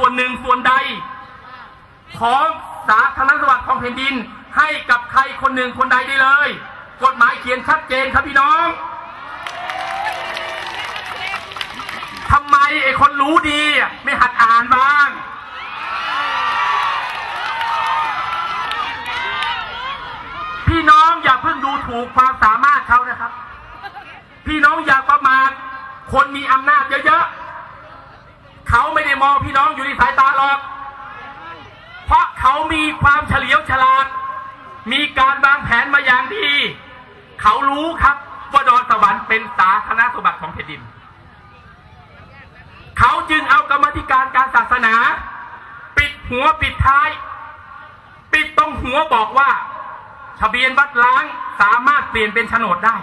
ส่วนหนึ่งส่วนใด ของสาธารณสมบัติของแผ่นดิน ให้กับใครคนหนึ่งคนใดได้เลย กฎหมายเขียนชัดเจนครับพี่น้องทำไมไอ้คนรู้ดี ไม่หัดอ่านบ้าง พี่น้องอย่าเพิ่งดูถูกความสามารถเขานะครับ พี่น้องอย่าประมาทคนมีอำนาจเยอะๆ เขาไม่ได้มองพี่น้องอยู่ในสายตาหรอก เพราะเขามีความเฉลียวฉลาด มีการวางแผนมาอย่างดี เขารู้ครับว่าดอนสวรรค์เป็นสาธารณสมบัติของแผ่นดิน เขาจึงเอากรรมธิการการศาสนา ปิดหัวปิดท้าย ปิดตรงหัวบอกว่า ทะเบียนวัดล้างสามารถเปลี่ยนเป็นโฉนดได้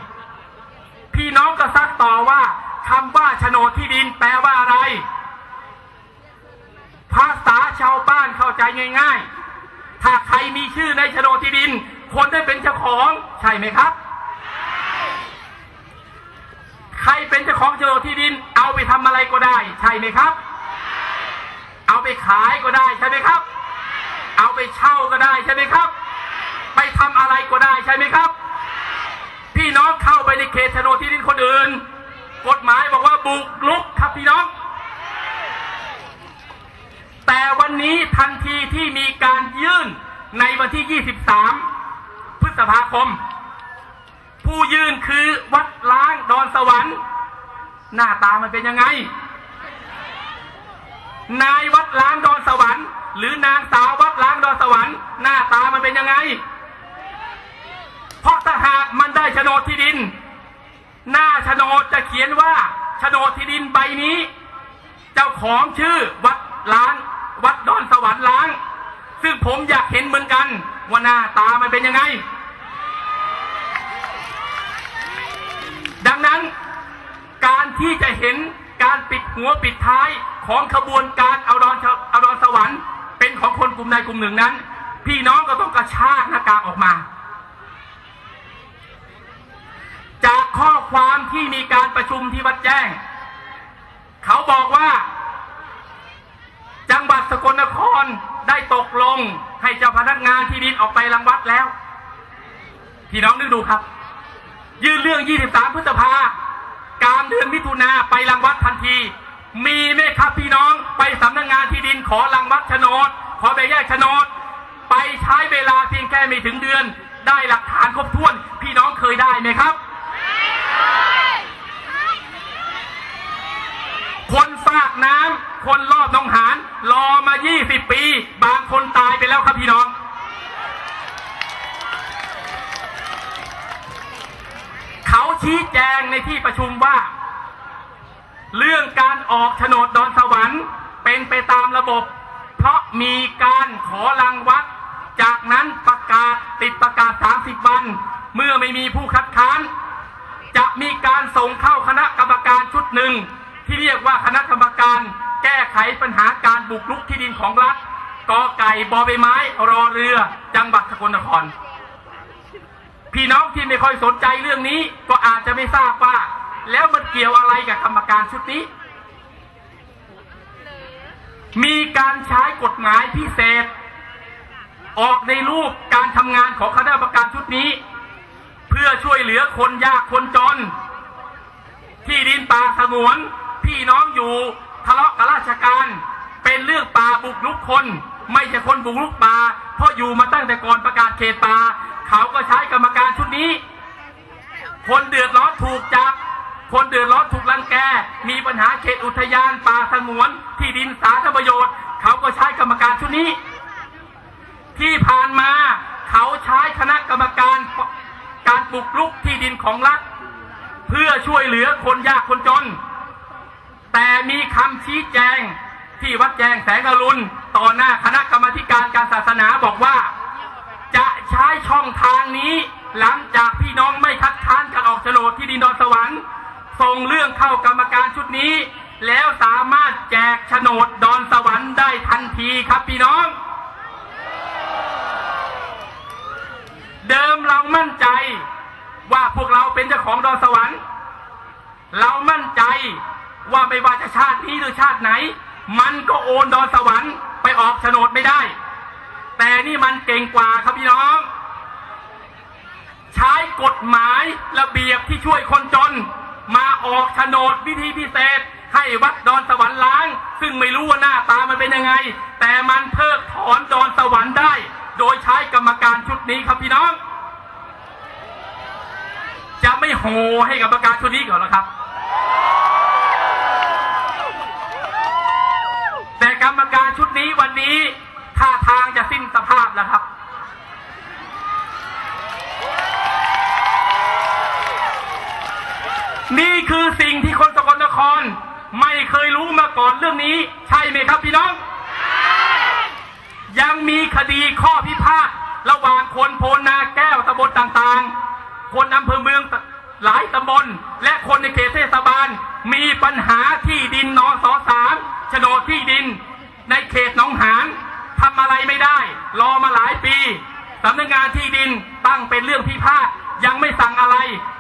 พี่น้องก็ซักต่อว่าคำว่าโฉนดที่ดินแปลว่าอะไร ภาษาชาวบ้านเข้าใจง่าย ๆ ถ้าใครมีชื่อในโฉนดที่ดิน คนได้เป็นเจ้าของใช่ไหมครับ ใครเป็นเจ้าของโฉนดที่ดิน เอาไปทำอะไรก็ได้ ใช่ไหมครับ เอาไปขายก็ได้ใช่ไหมครับ เอาไปเช่าก็ได้ใช่ไหมครับ ไปทำอะไรก็ได้ใช่ไหมครับ พี่น้องเข้าไปในเขตโฉนดที่ดินคนอื่น กฎหมายบอกว่าบุกลุกครับพี่น้อง แต่วันนี้ทันทีที่มีการยื่นในวันที่ 23 พฤษภาคม ผู้ยื่นคือวัดล้างดอนสวรรค์ หน้าตามันเป็นยังไง นายวัดล้างดอนสวรรค์ หรือนางสาววัดล้างดอนสวรรค์ หน้าตามันเป็นยังไง เพราะถ้าหากมันได้โฉนดที่ดิน หน้าโฉนดจะเขียนว่าโฉนดที่ดินใบนี้ เจ้าของชื่อวัดล้าง ดอนสวรรค์ล้าง ซึ่งผมอยากเห็นเหมือนกัน ว่าหน้าตามันเป็นยังไง ดังนั้นการที่จะเห็นการปิดหัวปิดท้ายของขบวนการเอาดอนเอาดอนสวรรค์ เป็นของคนกลุ่มใดกลุ่มหนึ่งนั้น พี่น้องก็ต้องกระชากหน้ากากออกมา จากข้อความที่มีการประชุมที่วัดแจ้ง เขาบอกว่า นครได้ตกลงให้เจ้าพนักงานที่ดินออกไปรังวัดแล้วพี่น้องนึกดูครับ ยื่นเรื่อง 23 พฤษภากลางเดือนมิถุนาไปรังวัดทันที มีไหมครับพี่น้องไปสำนักงงานที่ดินขอรังวัดโฉนด ขอใบแยกโฉนด ไปใช้เวลาเพียงแค่ไม่ถึงเดือน ได้หลักฐานครบถ้วน พี่น้องเคยได้ไหมครับ คนฝากน้ำ คนรอบน้องหานรอมา 20 ปี บางคนตายไปแล้วครับพี่น้อง เขาชี้แจงในที่ประชุมว่า เรื่องการออกโฉนดดอนสวรรค์เป็นไปตามระบบ เพราะมีการขอรังวัด จากนั้นประกาศติดประกาศ 30 วัน เมื่อไม่มีผู้คัดค้าน จะมีการส่งเข้าคณะกรรมการชุดหนึ่ง ที่เรียกว่าคณะกรรมการแก้ไขปัญหาการบุกรุกที่ดินของรัฐกอไก่บอใบไม้ รอเรือ จังหวัดสกลนคร พี่น้องที่ไม่ค่อยสนใจเรื่องนี้ ก็อาจจะไม่ทราบว่า แล้วมันเกี่ยวอะไรกับกรรมการชุดนี้ มีการใช้กฎหมายพิเศษ ออกในรูปการทำงานของคณะกรรมการชุดนี้ เพื่อช่วยเหลือคนยากคนจน ที่ดินป่าสงวน พี่น้องอยู่ทะเลาะกับราชการ เป็นเรื่องป่าบุกรุกคน ไม่ใช่คนบุกรุกป่าเพราะอยู่มาตั้งแต่ก่อนประกาศเขตป่าเขาก็ใช้กรรมการชุดนี้ คนเดือดร้อนถูกจับ คนเดือดร้อนถูกรังแก มีปัญหาเขตอุทยานป่าสงวน ที่ดินสาธารณประโยชน์ เขาก็ใช้กรรมการชุดนี้ ที่ผ่านมาเขาใช้คณะกรรมการการบุกรุกที่ดินของรัฐ เพื่อช่วยเหลือคนยากคนจน แต่มีคำชี้แจงที่วัดแจงแสงอรุณต่อหน้าคณะกรรมการการศาสนาบอกว่า จะใช้ช่องทางนี้ หลังจากพี่น้องไม่คัดค้านการออกโฉนดที่ดินดอนสวรรค์ส่งเรื่องเข้ากรรมการชุดนี้ แล้วสามารถแจกโฉนดดอนสวรรค์ได้ทันทีครับพี่น้อง เดิมเรามั่นใจว่าพวกเราเป็นเจ้าของดอนสวรรค์ เรามั่นใจ ว่าไม่ว่าจะชาตินี้หรือชาติไหน มันก็โอนดอนสวรรค์ไปออกโฉนดไม่ได้ แต่นี่มันเก่งกว่าครับพี่น้อง ใช้กฎหมายระเบียบที่ช่วยคนจน มาออกโฉนดวิธีพิเศษให้วัดดอนสวรรค์ล้าง ซึ่งไม่รู้ว่าหน้าตามันเป็นยังไง แต่มันเพิกถอนดอนสวรรค์ได้ โดยใช้กรรมการชุดนี้ครับพี่น้อง จะไม่โหให้กรรมการชุดนี้ก่อนหรอครับ แต่ กรรมการชุดนี้วันนี้ท่าทางจะสิ้นสภาพแล้วครับ นี่คือสิ่งที่คนสกลนคร ไม่เคยรู้มาก่อนเรื่องนี้ ใช่ไหมครับพี่น้อง ยังมีคดีข้อพิพาทระหว่างคนโพนาแก้วตำบลต่างๆ คนอำเภอเมืองหลายตำบล และคนในเขตเทศบาล มีปัญหาที่ดินนอสอสามโฉนดที่ดิน ในเขตหนองหานทำอะไรไม่ได้ รอมาหลายปีสำนักงานที่ดินตั้งเป็นเรื่องพิพาทยังไม่สั่งอะไร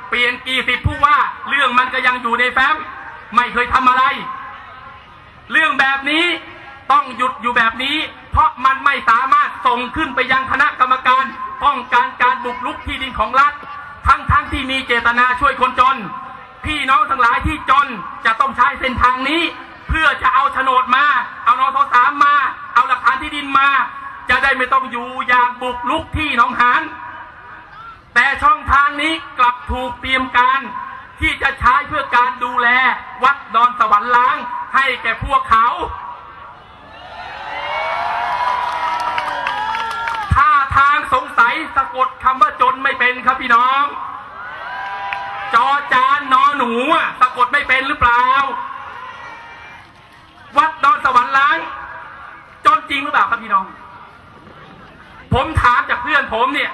เปลี่ยนกี่สิบผู้ว่าเรื่องมันก็ยังอยู่ในแฟ้มไม่เคยทำอะไร เรื่องแบบนี้ต้องหยุดอยู่แบบนี้ เพราะมันไม่สามารถส่งขึ้นไปยังคณะกรรมการป้องกันการบุกรุกที่ดินของรัฐ ทั้งทั้งที่มีเจตนาช่วยคนจน พี่น้องทั้งหลายที่จนจะต้องใช้เส้นทางนี้ เพื่อจะเอาโฉนดมา เอานอทสามมา เอาหลักฐานที่ดินมา จะได้ไม่ต้องอยู่อย่างบุกรุกที่หนองหานแต่ช่องทางนี้กลับถูกเตรียมการ ที่จะใช้เพื่อการดูแล วัดดอนสวรรค์ล้าง ให้แก่พวกเขา ถ้าทางสงสัยสะกดคำว่าจนไม่เป็นครับพี่น้อง จอจานนอหนูอะสะกดไม่เป็นหรือเปล่า วันรรค์ล้างจนจริงหรือเปล่าครับพี่น้อง ผมถามจากเพื่อนผมเนี่ย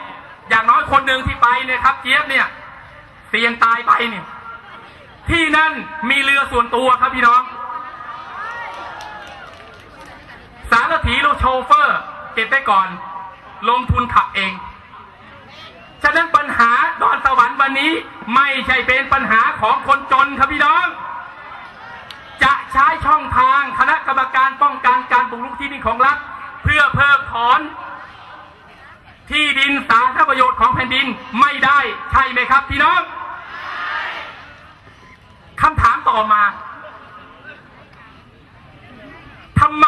อย่างน้อยคนหนึ่งที่ไปเนี่ยครับ เจี๊ยบเนี่ยเสี่ยงตายไปเนี่ย ที่นั่นมีเรือส่วนตัวครับพี่น้อง สารถีโลโชเฟอร์เก็บได้ก่อน ลงทุนขับเอง ฉะนั้นปัญหาดอนสวรรค์วันนี้ไม่ใช่เป็นปัญหาของคนจนครับพี่น้อง ใช้ช่องทางคณะกรรมการป้องกันการบุกรุกที่ดินของรัฐ เพื่อเพิกถอน ที่ดินสาธารณประโยชน์ของแผ่นดินไม่ได้ใช่ไหมครับพี่น้องคำถามต่อมาทำไม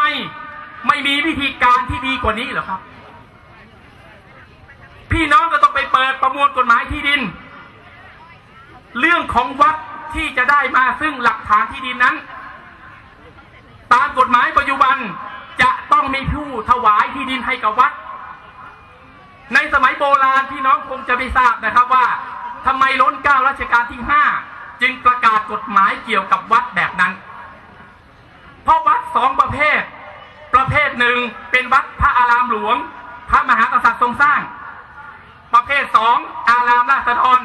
ไม่มีวิธีการที่ดีกว่านี้หรอครับ พี่น้องก็ต้องไปเปิดประมวลกฎหมายที่ดิน เรื่องของวัดที่จะได้มาซึ่งหลักฐานที่ดินนั้น กฎหมายปัจจุบันจะต้องมีผู้ถวายที่ดินให้กับวัด ในสมัยโบราณพี่น้องคงจะไม่ทราบนะครับว่าทำไมล้นเก้ารัชกาลที่ห้าจึงประกาศกฎหมายเกี่ยวกับวัดแบบนั้น เพราะวัดสองประเภท ประเภทหนึ่งเป็นวัดพระอารามหลวง พระมหากษัตริย์ทรงสร้าง ประเภทสองอารามราษฎร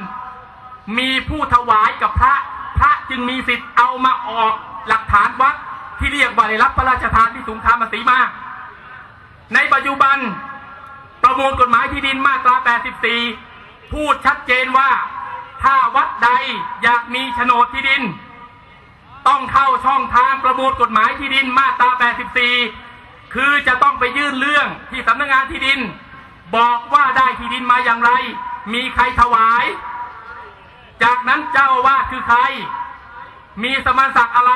มีผู้ถวายกับพระ พระจึงมีสิทธิ์เอามาออกหลักฐานวัด ที่เรียกว่าได้รับพระราชทานที่สูงคามสีมาในปัจจุบันประมวลกฎหมายที่ดินมาตรา 84 พูดชัดเจนว่าถ้าวัดใดอยากมีโฉนดที่ดิน ต้องเข้าช่องทางประมวลกฎหมายที่ดินมาตรา 84 คือจะต้องไปยื่นเรื่องที่สำนักงานที่ดิน บอกว่าได้ที่ดินมาอย่างไร มีใครถวาย จากนั้นเจ้าอาวาคือใคร มีสมณศักดิ์อะไร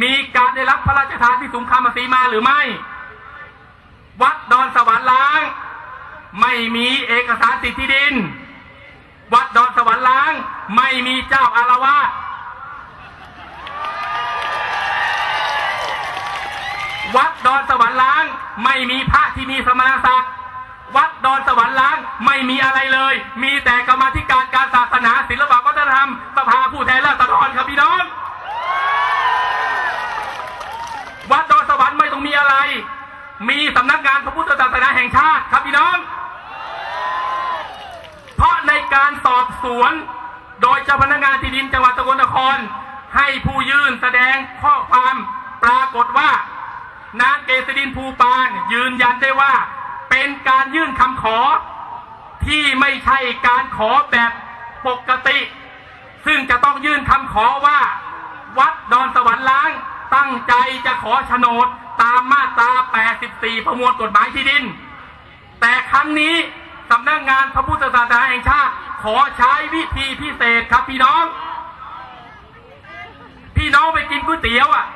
มีการได้รับพระราชทานที่สูงคามสีมาหรือไม่ วัดดอนสวรรค์ล้าง ไม่มีเอกสารสิทธิดิน วัดดอนสวรรค์ล้าง ไม่มีเจ้าอารวาสวัดดอนสวรรค์ล้าง ไม่มีพระที่มีสมณศักดิ์วัดดอนสวรรค์ล้างไม่มีอะไรเลย มีแต่กรรมธิการการศาสนาศิลปวัฒนธรรมสภาผู้แทนราษฎรครับพี่น้อง วัดดอนสวรรค์ มีสำนักงานพระพุทธศาสนาแห่งชาติครับพี่น้อง เพราะในการสอบสวน โดยเจ้าพนักงานที่ดินจังหวัดสกลนคร ให้ผู้ยื่นแสดงข้อความปรากฏว่านางเกษรินภูปานยืนยันได้ว่า เป็นการยื่นคำขอ ที่ไม่ใช่การขอแบบปกติ ซึ่งจะต้องยื่นคำขอว่า วัดดอนสวรรค์ล้างตั้งใจจะขอโฉนด ตามมาตรา 84 ประมวลกฎหมายที่ดิน แต่ครั้งนี้สำนักงานพระพุทธศาสนาแห่งชาติ ขอใช้วิธีพิเศษครับพี่น้อง พี่น้องไปกินก๋วยเตี๋ยวอะ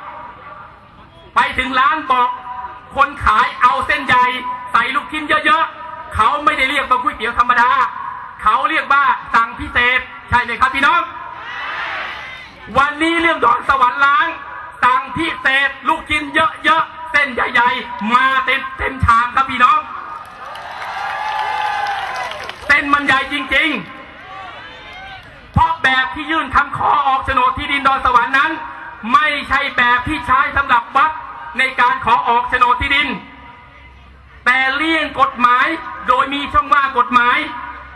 ไปถึงร้านบอกคนขายเอาเส้นใหญ่ใส่ลูกชิ้นเยอะๆ เขาไม่ได้เรียกว่าก๋วยเตี๋ยวธรรมดา เขาเรียกว่าสั่งพิเศษ ใช่ไหมครับพี่น้อง วันนี้เรื่องดอนสวรรค์ล้างสั่งพิเศษ ลูกชิ้นเยอะๆ เส้นใหญ่ๆ มาเต็มเต็มชามครับพี่น้องเส้นมันใหญ่จริงๆ เพราะแบบที่ยื่นคำขอออกโฉนดที่ดินดอนสวรรค์นั้น ไม่ใช่แบบที่ใช้สำหรับวัดในการขอออกโฉนดที่ดิน แต่เลี่ยงกฎหมายโดยมีช่องว่างกฎหมาย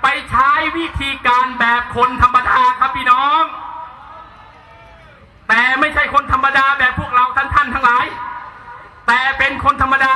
ไปใช้วิธีการแบบคนธรรมดาครับพี่น้อง แต่ไม่ใช่คนธรรมดาแบบพวกเราท่านๆทั้งหลาย แต่เป็นคนธรรมดา